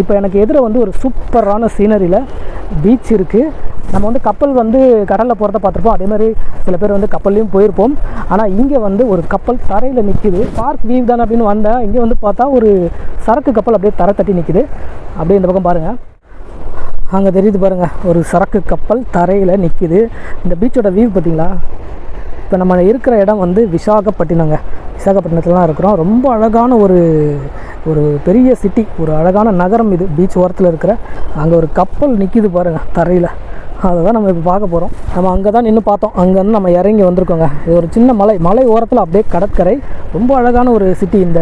இப்போ எனக்கு எதிர வந்து ஒரு சூப்பரான சீனரியில் பீச் இருக்குது நம்ம வந்து கப்பல் வந்து கடலில் போகிறத பார்த்துருப்போம். அதே மாதிரி சில பேர் வந்து கப்பல்லையும் போயிருப்போம். ஆனால் இங்கே வந்து ஒரு கப்பல் தரையில் நிற்கிது பார்க் வீவ் தானே அப்படின்னு வந்தேன். இங்கே வந்து பார்த்தா ஒரு சரக்கு கப்பல் அப்படியே தரை தட்டி நிற்கிது அப்படியே இந்த பக்கம் பாருங்கள் அங்கே தெரியுது பாருங்கள் ஒரு சரக்கு கப்பல் தரையில் நிற்கிது இந்த பீச்சோட வியூ பார்த்தீங்களா? இப்போ நம்ம இருக்கிற இடம் வந்து விசாகப்பட்டினங்க விசாகப்பட்டினத்தில் தான் இருக்கிறோம். ரொம்ப அழகான ஒரு ஒரு பெரிய சிட்டி ஒரு அழகான நகரம் இது பீச் ஓரத்தில் இருக்கிற. அங்கே ஒரு கப்பல் நிற்கிது பாருங்கள் தரையில். அதை தான் நம்ம இப்போ பார்க்க போகிறோம் நம்ம அங்கே தான் நின்று பார்த்தோம். அங்கேருந்து நம்ம இறங்கி வந்திருக்கோங்க. இது ஒரு சின்ன மலை. மலை ஓரத்தில் அப்படியே கடற்கரை. ரொம்ப அழகான ஒரு சிட்டி இந்த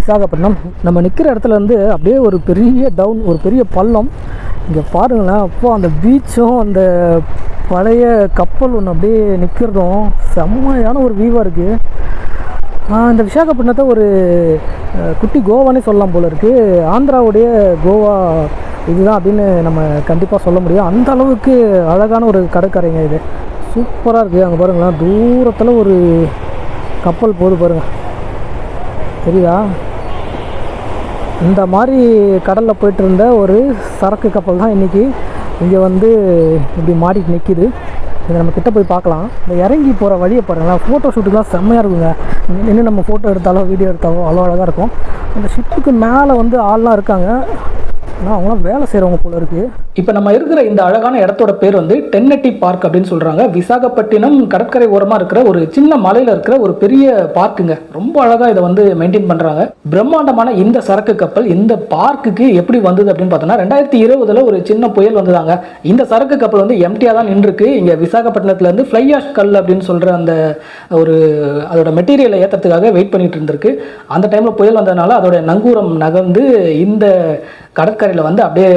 விசாகப்பட்டினம். நம்ம நிற்கிற இடத்துல இருந்து அப்படியே ஒரு பெரிய டவுன் ஒரு பெரிய பள்ளம். இங்கே பாருங்களேன் அப்போ அந்த பீச்சும் அந்த பழைய கப்பல் ஒன்று அப்படியே நிற்கிறதும் செம்மையான ஒரு வியூவாக இருக்குது இந்த விசாகப்பட்டினத்தை ஒரு குட்டி கோவானே சொல்லலாம் போல இருக்குது ஆந்திராவுடைய கோவா இதுதான் அப்படின்னு நம்ம கண்டிப்பாக சொல்ல முடியும். அந்த அளவுக்கு அழகான ஒரு கடற்கரைங்க இது. சூப்பராக இருக்குது அங்கே பாருங்களேன் தூரத்தில் ஒரு கப்பல் போது பாருங்கள் தெரியுதா? இந்த மாதிரி கடலில் போயிட்டு இருந்த ஒரு சரக்கு கப்பல் தான் இன்றைக்கி இங்கே வந்து இப்படி மாட்டிட்டு நிற்கிது இதை நம்ம கிட்ட போய் பார்க்கலாம். இந்த இறங்கி போகிற வழியை பாருங்களா ஃபோட்டோ ஷூட்டுலாம் செம்மையாக இருக்குங்க. நின்று நம்ம ஃபோட்டோ எடுத்தாலோ வீடியோ எடுத்தாலோ அவ்வளோ அழகாக இருக்கும். அந்த ஷிப்புக்கு மேலே வந்து ஆள்லாம் இருக்காங்க. ஆனால் அவங்களாம் வேலை செய்கிறவங்க போல இருக்குது இப்போ நம்ம இருக்கிற இந்த அழகான இடத்தோட பேர் வந்து டென்னட்டி பார்க் அப்படின்னு சொல்கிறாங்க விசாகப்பட்டினம் கடற்கரை ஓரமாக இருக்கிற ஒரு சின்ன மலையில் இருக்கிற ஒரு பெரிய பார்க்குங்க. ரொம்ப அழகாக இதை வந்து மெயின்டைன் பண்ணுறாங்க பிரம்மாண்டமான இந்த சரக்கு கப்பல் இந்த பார்க்குக்கு எப்படி வந்தது அப்படின்னு பார்த்தோம்னா ரெண்டாயிரத்தி இருபதில் ஒரு சின்ன புயல் வந்ததாங்க. இந்த சரக்கு கப்பல் வந்து எம்டியாக தான் நின்றுருக்கு. இங்கே விசாகப்பட்டினத்துலேருந்து ஃப்ளை ஆஷ் கல் அப்படின்னு சொல்கிற அந்த ஒரு அதோட மெட்டீரியலை ஏற்றுறதுக்காக வெயிட் பண்ணிட்டு இருந்திருக்கு. அந்த டைமில் புயல் வந்ததுனால அதோட நங்கூரம் நகர்ந்து இந்த கடற்கரை கடற்கரையில் வந்து அப்படியே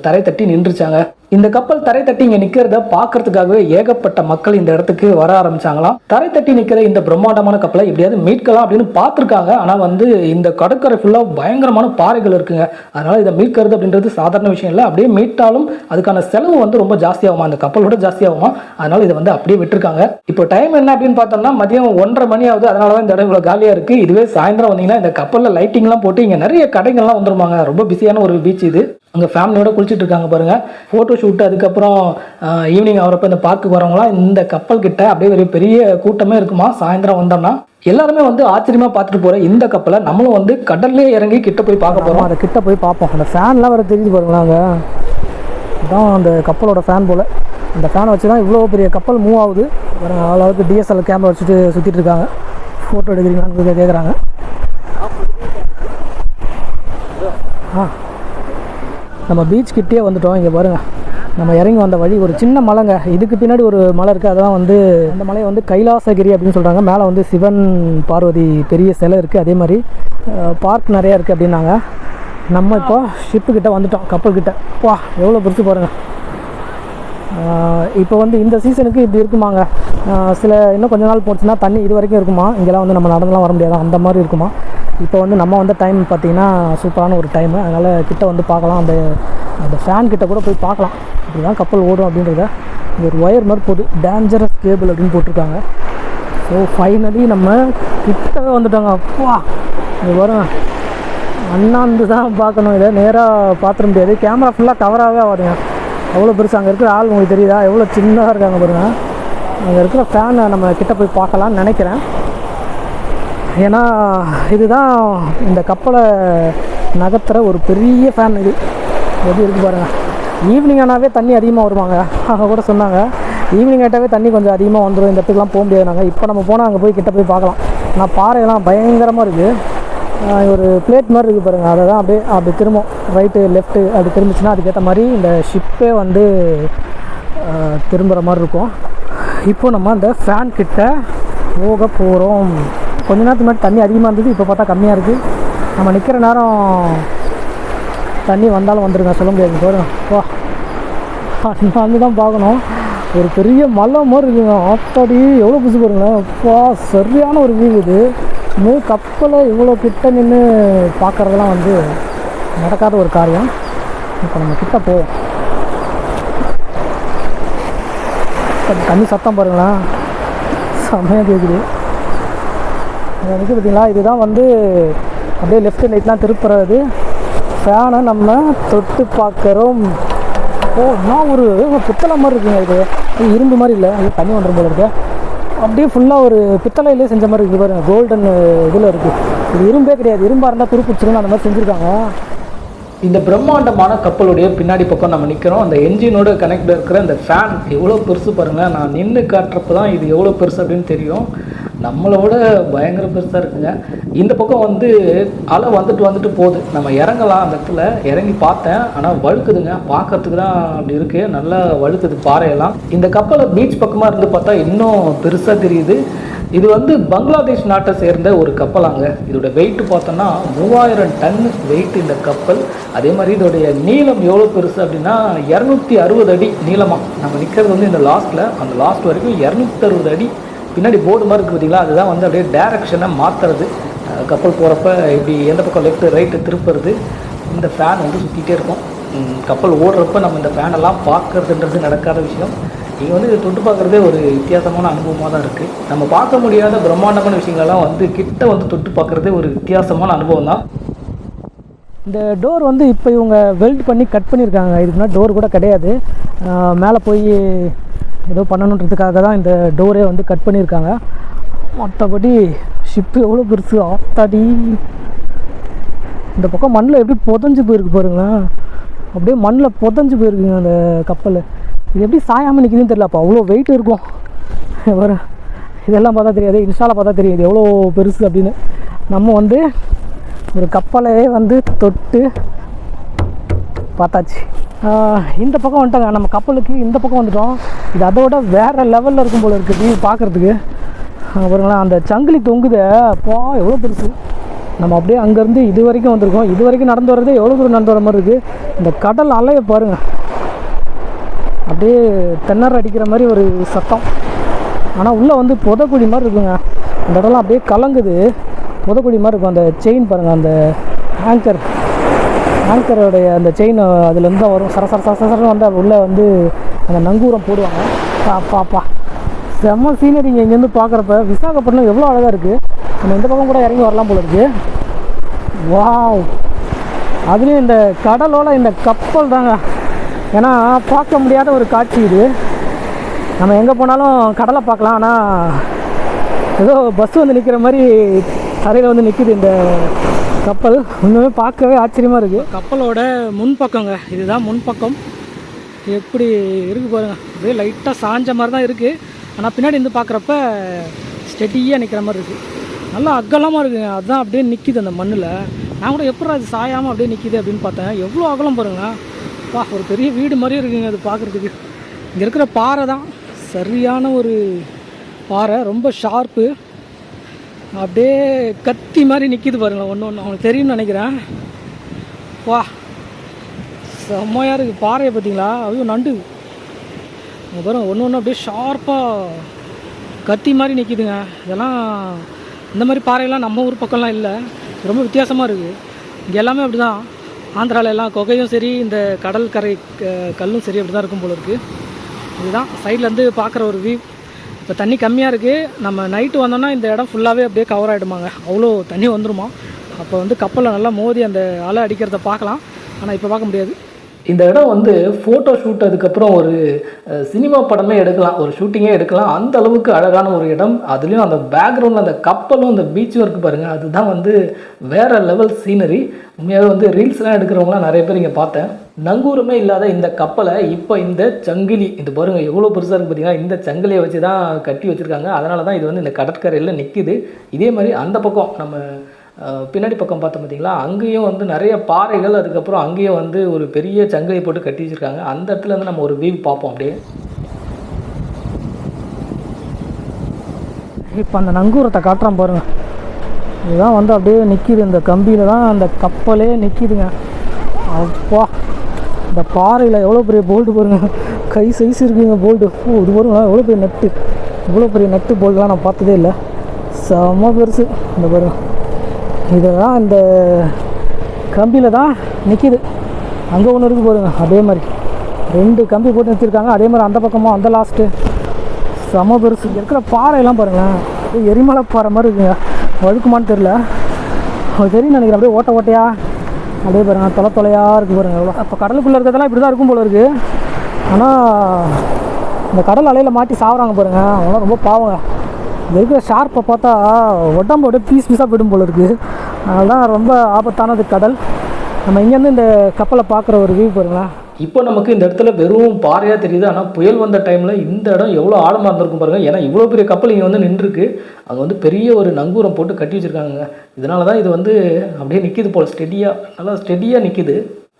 தரை தட்டி நின்றுச்சாங்க இந்த கப்பல் தரை தட்டி இங்கே நிக்கிறத பார்க்கறதுக்காகவே ஏகப்பட்ட மக்கள் இந்த இடத்துக்கு வர ஆரம்பிச்சாங்களாம். தரை தட்டி நிற்கிற இந்த பிரம்மாண்டமான கப்பலை எப்படியாவது மீட்கலாம் அப்படின்னு பார்த்துருக்காங்க. ஆனால் வந்து இந்த கடற்கரை ஃபுல்லாக பயங்கரமான பாறைகள் இருக்குங்க. அதனால இதை மீட்கிறது அப்படின்றது சாதாரண விஷயம் இல்லை. அப்படியே மீட்டாலும் அதுக்கான செலவு வந்து ரொம்ப ஜாஸ்தியாகுமா? அந்த கப்பலோட ஜாஸ்தியாகுமா? அதனால இதை வந்து அப்படியே விட்டுருக்காங்க. இப்போ டைம் என்ன அப்படின்னு பார்த்தோம்னா மதியம் ஒன்றரை மணி ஆகுது. அதனால தான் இந்த இடம் இவ்வளோ காலியாக இருக்குது இதுவே சாயந்தரம் வந்தீங்கன்னா இந்த கப்பலில் லைட்டிங்லாம் போட்டு இங்கே நிறைய கடைகள்லாம் வந்துருமாங்க. ரொம்ப பிஸியான ஒரு பீச் இது. அங்கே ஃபேமிலியோட குளிச்சுட்டு இருக்காங்க பாருங்க. ஃபோட்டோ ஷூட் அதுக்கப்புறம் ஈவினிங் ஆகிறப்ப இந்த பார்க்குக்கு வரவங்களாம் இந்த கப்பல் கிட்ட அப்படியே ஒரு பெரிய கூட்டமே இருக்குமா? சாயந்தரம் வந்தோம்னா எல்லாருமே வந்து ஆச்சரியமா பார்த்துட்டு போற இந்த கப்பலை நம்மளும் வந்து கடல்லே இறங்கி கிட்ட போய் பார்க்க போறோம். அதை கிட்ட போய் பார்ப்போம். அந்த ஃபேன்லாம் வேற தெரியுது பாருங்களாங்க அதான் அந்த கப்பலோட ஃபேன் போல். அந்த ஃபேனை வச்சு தான் இவ்வளோ பெரிய கப்பல் மூவ் ஆகுது. பாருங்க அளவுக்கு டிஎஸ்எல் கேமரா வச்சுட்டு சுற்றிட்டு இருக்காங்க. ஃபோட்டோ எடுக்கிறீங்களான்னு கேட்குறாங்க ஆ. நம்ம பீச் கிட்டே வந்துட்டோம். இங்கே பாருங்கள் நம்ம இறங்கி வந்த வழி ஒரு சின்ன மலைங்க. இதுக்கு பின்னாடி ஒரு மலை இருக்குது அதெல்லாம் வந்து அந்த மலையை வந்து கைலாசகிரி அப்படின்னு சொல்கிறாங்க மேலே வந்து சிவன் பார்வதி பெரிய சிலை இருக்குது அதே மாதிரி பார்க் நிறையா இருக்குது அப்படின்னாங்க. நம்ம இப்போ ஷிப்புக்கிட்ட வந்துட்டோம். கப்பல் கிட்ட. வா எவ்வளோ பெருசு பாருங்கள் இப்போ வந்து இந்த சீசனுக்கு இப்படி இருக்குமாங்க. சில இன்னும் கொஞ்ச நாள் போச்சுன்னா தண்ணி இது வரைக்கும் இருக்குமா? இங்கெல்லாம் வந்து நம்ம நடந்துலாம் வர முடியாது? அந்த மாதிரி இருக்குமா? இப்போ வந்து நம்ம வந்த டைம் பார்த்தீங்கன்னா சூப்பரான ஒரு டைமு அதனால் கிட்ட வந்து பார்க்கலாம். அந்த அந்த ஃபேன் கிட்ட கூட போய் பார்க்கலாம். இப்படி தான் கப்பல் ஓடும் அப்படின்றத. இங்கே ஒரு ஒயர் மாதிரி போட்டு டேஞ்சரஸ் கேபிள் அப்படின்னு போட்டிருக்காங்க. ஸோ ஃபைனலி நம்ம கிட்டவே வந்துட்டோங்க. அப்பா இது வரும் அண்ணாந்து தான் பார்க்கணும். இதை நேராக பார்த்துட முடியாது. கேமரா ஃபுல்லாக கவராகவே ஆகுதுங்க. அவ்வளோ பெருசு அங்கே இருக்கிற ஆள் உங்களுக்கு தெரியுதா? எவ்வளோ சின்னதாக இருக்காங்க பாருங்கள் அங்கே இருக்கிற ஃபேனை நம்ம கிட்டே போய் பார்க்கலாம்னு நினைக்கிறேன். ஏன்னா இதுதான் இந்த கப்பலை நகர்த்துற ஒரு பெரிய ஃபேன் இது. எப்படி இருக்கு பாருங்கள் ஈவினிங் ஆனாவே தண்ணி அதிகமாக வருவாங்க. அவங்க கூட சொன்னாங்க. ஈவினிங் ஆகிட்டாவே தண்ணி கொஞ்சம் அதிகமாக வந்துடும் இந்த இடத்துக்குலாம் போக முடியாது நாங்கள் இப்போ நம்ம போனால் அங்கே போய் கிட்ட போய் பார்க்கலாம். ஆனால் பாறையெல்லாம் பயங்கரமாக இருக்குது ஒரு பிளேட் மாதிரி இருக்குது பாருங்கள் அதை தான் அப்படியே அப்படி திரும்பும். ரைட்டு லெஃப்ட்டு அப்படி திரும்பிச்சுன்னா அதுக்கேற்ற மாதிரி இந்த ஷிப்பே வந்து திரும்புகிற மாதிரி இருக்கும். இப்போ நம்ம அந்த ஃபேன் கிட்ட போக போகிறோம் கொஞ்ச நேரத்துக்கு முன்னாடி தண்ணி அதிகமாக இருந்தது இப்போ பார்த்தா கம்மியாக இருக்குது நம்ம நிற்கிற நேரம் தண்ணி வந்தாலும் வந்துருங்க. சொல்ல முடியாது. போதும் வா. வந்து தான் பார்க்கணும். ஒரு பெரிய மலை மாதிரி இருக்குங்க. ஆத்தாடி எவ்வளோ புதுசு பாருங்களேன். அப்பா சரியான ஒரு வியூ இது. இன்னும் கப்பலை இவ்வளோ கிட்ட நின்று பார்க்குறதெல்லாம் வந்து நடக்காத ஒரு காரியம். இப்போ நம்ம கிட்ட போவோம் தண்ணி சத்தம் பாருங்களேன். செம்மையாக கேட்குது எனக்கு பார்த்தீங்களா இதுதான் வந்து அப்படியே லெஃப்ட் ரைட்லாம் திருப்புறது. ஃபேனை நம்ம தொட்டு பார்க்குறோம். ஓ நான் ஒரு பித்தளை மாதிரி இருக்குங்க இது. இரும்பு மாதிரி இல்லை. அது தண்ணி வந்துடும் போல இருக்கு. அப்படியே ஃபுல்லாக ஒரு பித்தளையிலே செஞ்ச மாதிரி இருக்குது பாருங்கள் கோல்டன் இதில் இருக்குது இது இரும்பே கிடையாது இரும்பாக இருந்தால் துருப்பிடிச்சிருன்னு அந்த மாதிரி செஞ்சுருக்காங்க. இந்த பிரம்மாண்டமான கப்பலுடைய பின்னாடி பக்கம் நம்ம நிற்கிறோம் அந்த என்ஜினோட கனெக்டில் இருக்கிற அந்த ஃபேன் எவ்வளோ பெருசு பாருங்கள் நான் நின்று காட்டுறப்ப தான் இது எவ்வளோ பெருசு அப்படின்னு தெரியும். நம்மளோட பயங்கர பெருசாக இருக்குங்க. இந்த பக்கம் வந்து அலை வந்துட்டு வந்துட்டு போகுது. நம்ம இறங்கலாம் அந்த இடத்துல. இறங்கி பார்த்தேன். ஆனால் வழுக்குதுங்க. பார்க்கறதுக்கு தான் அப்படி இருக்குது நல்லா வழுக்குது பாறையெல்லாம். இந்த கப்பலை பீச் பக்கமாக இருந்து பார்த்தா இன்னும் பெருசாக தெரியுது. இது வந்து பங்களாதேஷ் நாட்டை சேர்ந்த ஒரு கப்பலாங்க. இதோட வெயிட் பார்த்தோன்னா மூவாயிரம் டன் வெயிட் இந்த கப்பல். அதே மாதிரி இதோடைய நீளம் எவ்வளோ பெருசு அப்படின்னா இரநூத்தி அறுபது அடி நீளமாக நம்ம நிற்கிறது வந்து இந்த லாஸ்ட்டில் அந்த லாஸ்ட் வரைக்கும் இரநூத்தி அறுபது அடி பின்னாடி போர்டு மாதிரி இருக்குது பார்த்தீங்களா? அதுதான் வந்து அப்படியே டேரக்ஷனை மாற்றுறது கப்பல் போகிறப்ப இப்படி எந்த பக்கம் லெஃப்ட்டு ரைட்டு திருப்புறது. இந்த ஃபேன் வந்து சுற்றிட்டே இருக்கும். கப்பல் ஓடுறப்ப நம்ம இந்த ஃபேனெல்லாம் பார்க்கறதுன்றது நடக்காத விஷயம். இங்கே வந்து தொட்டு பார்க்குறதே ஒரு வித்தியாசமான அனுபவமாக தான் இருக்குது நம்ம பார்க்க முடியாத பிரம்மாண்டமான விஷயங்களெல்லாம் வந்து கிட்ட வந்து தொட்டு பார்க்குறதே ஒரு வித்தியாசமான அனுபவம் தான். இந்த டோர் வந்து இப்போ இவங்க வெல்ட் பண்ணி கட் பண்ணியிருக்காங்க இதுக்குன்னா டோர் கூட கிடையாது. மேலே போய் ஏதோ பண்ணணுன்றதுக்காக தான் இந்த டோரே வந்து கட் பண்ணியிருக்காங்க. மற்றபடி ஷிப்பு எவ்வளோ பெருசு ஆத்தாடி. இந்த பக்கம் மண்ணில் எப்படி புதஞ்சு போயிருக்கு பாருங்களேன். அப்படியே மண்ணில் புதஞ்சு போயிருக்குங்க அந்த கப்பல். இது எப்படி சாயாமல் நிற்கிதுன்னு தெரியல அப்போ அவ்வளோ வெயிட் இருக்கும். வரும் இதெல்லாம் பார்த்தா தெரியாது இன்ஸ்டாவில் பார்த்தா தெரியாது எவ்வளோ பெருசு அப்படின்னு. நம்ம வந்து ஒரு கப்பலையே வந்து தொட்டு பார்த்தாச்சு. இந்த பக்கம் வந்துட்டாங்க. நம்ம கப்பலுக்கு இந்த பக்கம் வந்துட்டோம். இது அதோட வேறு லெவலில் இருக்கும் போல இருக்குது வியூ பார்க்குறதுக்கு. பாருங்களேன் அந்த சங்கிலி தொங்குதே. போ எவ்வளோ பெருசு. நம்ம அப்படியே அங்கேருந்து இது வரைக்கும் வந்திருக்கோம். இது வரைக்கும் நடந்து வர்றது எவ்வளோ தூரம் நடந்து வர மாதிரி இருக்குது இந்த கடல் அலையை பாருங்கள் அப்படியே தென்னர் அடிக்கிற மாதிரி ஒரு சத்தம். ஆனால் உள்ளே வந்து புதக்குழி மாதிரி இருக்குங்க. அந்த இடம்லாம் அப்படியே கலங்குது. புதக்குழி மாதிரி இருக்கும். அந்த செயின் பாருங்கள் அந்த ஆங்கர் ஆங்கரோடைய அந்த செயின் அதுலேருந்து தான் வரும். சர சர சர வந்து உள்ளே வந்து அந்த நங்கூரம் போடுவாங்க. பா பாப்பா செம்ம சீனரிங்க இங்கேருந்து பார்க்குறப்ப விசாகப்பட்டினம் எவ்வளோ அழகாக இருக்குது நம்ம இந்த பக்கம் கூட இறங்கி வரலாம் போல இருக்குது வாவ். அதுலேயும் இந்த கடலோட இந்த கப்பல் தாங்க. ஏன்னா பார்க்க முடியாத ஒரு காட்சி இது. நம்ம எங்கே போனாலும் கடலை பார்க்கலாம். ஆனால் ஏதோ பஸ் வந்து நிற்கிற மாதிரி தரையில் வந்து நிற்குது இந்த கப்பல். ஒன்றுமே பார்க்கவே ஆச்சரியமாக இருக்குது கப்பலோட முன்பக்கங்க. இதுதான் முன்பக்கம். எப்படி இருக்கு பாருங்க. அப்படியே லைட்டாக சாஞ்ச மாதிரி தான் இருக்குது ஆனால் பின்னாடி இருந்து பார்க்குறப்ப ஸ்டெடியாக நிற்கிற மாதிரி இருக்குது நல்லா அகலமாக இருக்குங்க அதுதான் அப்படியே நிற்கிது அந்த மண்ணில். நான் கூட எப்படி அது சாயாமல் அப்படியே நிற்கிது அப்படின்னு பார்த்தேன். எவ்வளோ அகலம் பாருங்க. வா ஒரு பெரிய வீடு மாதிரியே இருக்குங்க அது பார்க்குறதுக்கு. இங்கே இருக்கிற பாறை தான் சரியான ஒரு பாறை. ரொம்ப ஷார்ப்பு அப்படியே கத்தி மாதிரி நிற்கிது பாருங்களேன். ஒன்று ஒன்று அவனுக்கு தெரியும்னு நினைக்கிறேன். வா. செம்மையாக இருக்குது பாறையை பார்த்தீங்களா? ஐயோ நண்டு. அப்புறம் பாருங்க ஒன்று ஒன்று அப்படியே ஷார்ப்பாக கத்தி மாதிரி நிற்கிதுங்க இதெல்லாம் இந்த மாதிரி பாறையெல்லாம் நம்ம ஊர் பக்கம்லாம் இல்லை. ரொம்ப வித்தியாசமாக இருக்குது இங்கே எல்லாமே அப்படி தான் ஆந்திராவில் எல்லாம் குகையும் சரி இந்த கடல் கரை க- கல்லும் சரி அப்படி தான் இருக்கும் போல இருக்குது இதுதான். சைட்லேருந்து பார்க்குற ஒரு வியூ இப்போ தண்ணி கம்மியாக இருக்குது நம்ம நைட்டு வந்தோன்னா இந்த இடம் ஃபுல்லாகவே அப்படியே கவர் ஆகிடுமாங்க அவ்வளோ தண்ணி வந்துருமா. அப்போ வந்து கப்பலில் நல்லா மோதி அந்த அலை அடிக்கிறத பார்க்கலாம். ஆனால் இப்போ பார்க்க முடியாது. இந்த இடம் வந்து ஃபோட்டோ ஷூட் அதுக்கப்புறம் ஒரு சினிமா படமே எடுக்கலாம். ஒரு ஷூட்டிங்கே எடுக்கலாம். அந்த அளவுக்கு அழகான ஒரு இடம். அதுலேயும் அந்த பேக்ரவுண்டில் அந்த கப்பலும் அந்த பீச்சும் இருக்குது பாருங்கள் அதுதான் வந்து வேறு லெவல் சீனரி உண்மையாகவே வந்து ரீல்ஸ்லாம் எடுக்கிறவங்களாம் நிறைய பேர் இங்கே பார்த்தேன். நங்கூரமே இல்லாத இந்த கப்பலை இப்போ இந்த சங்கிலி இது பாருங்கள் எவ்வளோ பெருசாக இருக்குது பார்த்தீங்கன்னா இந்த சங்கிலியை வச்சு தான் கட்டி வச்சுருக்காங்க. அதனால தான் இது வந்து இந்த கடற்கரையில் நிற்கிது இதே மாதிரி அந்த பக்கம் நம்ம பின்னாடி பக்கம் பார்த்தோம் பார்த்தீங்களா? அங்கேயும் வந்து நிறைய பாறைகள் அதுக்கப்புறம் அங்கேயும் வந்து ஒரு பெரிய சங்கிலி போட்டு கட்டி வச்சுருக்காங்க. அந்த இடத்துல இருந்து நம்ம ஒரு வியூ பார்ப்போம் அப்படியே. இப்போ அந்த நங்கூரத்தை காட்டுறான் பாருங்க. இதுதான் வந்து அப்படியே நிற்கிது இந்த கம்பியில் தான் அந்த கப்பலே நிற்கிதுங்க அப்பா இந்த பாறையில் எவ்வளோ பெரிய போல்டு பாருங்க. கை சைஸ் இருக்குங்க போல்டு ஓ இது பாருங்க. எவ்வளோ பெரிய நட்டு இவ்வளோ பெரிய நட்டு போல்டுலாம் நான் பார்த்ததே இல்லை. செம்ம பெருசு. இந்த பாருங்க. இதுதான் இந்த கம்பியில் தான் நிற்கிது அங்கே ஒன்று இருக்குது போதுங்க அதே மாதிரி. ரெண்டு கம்பி போட்டு நிறுத்திருக்காங்க அதே மாதிரி அந்த பக்கமும் அந்த லாஸ்ட்டு செம பெருசு. இருக்கிற பாறையெல்லாம் பாருங்களேன் அப்படியே எரிமலை பாறை மாதிரி இருக்குங்க. வழுக்குமான்னு தெரில சரி நினைக்கிறேன் அப்படியே ஓட்ட ஓட்டையா? அப்படியே பாருங்க தொலை தொலையாக இருக்குது பாருங்க எவ்வளோ அப்போ கடலுக்குள்ளே இருக்கிறதெல்லாம் இப்படி தான் இருக்கும் போல இருக்குது ஆனால் இந்த கடல் அலையில் மாட்டி சாவுறாங்க பாருங்க அவங்களாம் ரொம்ப பாவங்க. இருக்கிற ஷார்ப்பை பார்த்தா உடம்பு அப்படியே பீஸ் பீஸாக போயிடும் போல இருக்குது அதுதான் ரொம்ப ஆபத்தானது கடல். நம்ம இங்கேருந்து இந்த கப்பலை பார்க்குற ஒரு வியூ பாருங்களா இப்போ நமக்கு இந்த இடத்துல வெறும் பாறையாக தெரியுது. ஆனால் புயல் வந்த டைமில் இந்த இடம் எவ்வளோ ஆழமாக இருந்திருக்கும் பாருங்கள் ஏன்னா இவ்வளோ பெரிய கப்பல் இங்கே வந்து நின்றுருக்கு. அங்கே வந்து பெரிய ஒரு நங்கூரம் போட்டு கட்டி வச்சிருக்காங்க இதனால தான் இது வந்து அப்படியே நிற்கிது போல் ஸ்டெடியாக நல்லா ஸ்டெடியாக நிற்கிது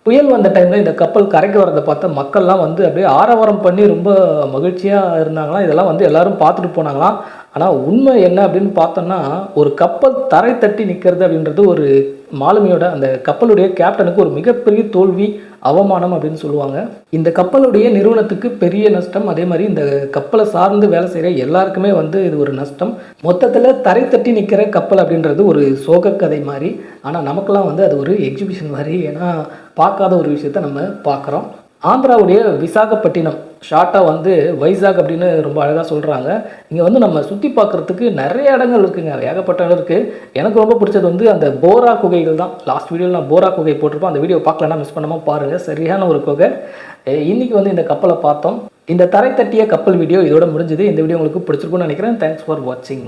புயல் வந்த டைமில் இந்த கப்பல் கரைக்கு வரதை பார்த்த மக்கள்லாம் வந்து அப்படியே ஆரவாரம் பண்ணி ரொம்ப மகிழ்ச்சியாக இருந்தாங்களாம். இதெல்லாம் வந்து எல்லாரும் பார்த்துட்டு போனாங்களாம். ஆனால் உண்மை என்ன அப்படின்னு பார்த்தோம்னா ஒரு கப்பல் தரை தட்டி நிற்கிறது அப்படின்றது ஒரு மாலுமியோட அந்த கப்பலுடைய கேப்டனுக்கு ஒரு மிகப்பெரிய தோல்வி அவமானம் அப்படின்னு சொல்லுவாங்க. இந்த கப்பலுடைய நிறுவனத்துக்கு பெரிய நஷ்டம் அதே மாதிரி இந்த கப்பலை சார்ந்து வேலை செய்கிற எல்லாருக்குமே வந்து இது ஒரு நஷ்டம். மொத்தத்தில் தரை தட்டி நிற்கிற கப்பல் அப்படின்றது ஒரு சோக கதை மாதிரி. ஆனால் நமக்கெல்லாம் வந்து அது ஒரு எக்ஸிபிஷன் மாதிரி ஏன்னா பார்க்காத ஒரு விஷயத்த நம்ம பார்க்குறோம். ஆந்திராவுடைய விசாகப்பட்டினம். ஷார்ட்டாக வந்து வைசாக் அப்படின்னு ரொம்ப அழகாக சொல்கிறாங்க இங்கே வந்து நம்ம சுற்றி பார்க்குறதுக்கு நிறைய இடங்கள் இருக்குங்க. ஏகப்பட்ட இடம் இருக்குது எனக்கு ரொம்ப பிடிச்சது வந்து அந்த போரா குகைகள் தான். லாஸ்ட் வீடியோவில் நான் போரா குகை போட்டிருப்போம் அந்த வீடியோ பார்க்கலன்னா மிஸ் பண்ணாமல் பாருங்கள் சரியான ஒரு குகை. இன்றைக்கி வந்து இந்த கப்பலை பார்த்தோம். இந்த தரை தட்டிய கப்பல் வீடியோ இதோட முடிஞ்சது. இந்த வீடியோ உங்களுக்கு பிடிச்சிருக்கும்னு நினைக்கிறேன். தேங்க்ஸ் ஃபார் வாட்சிங்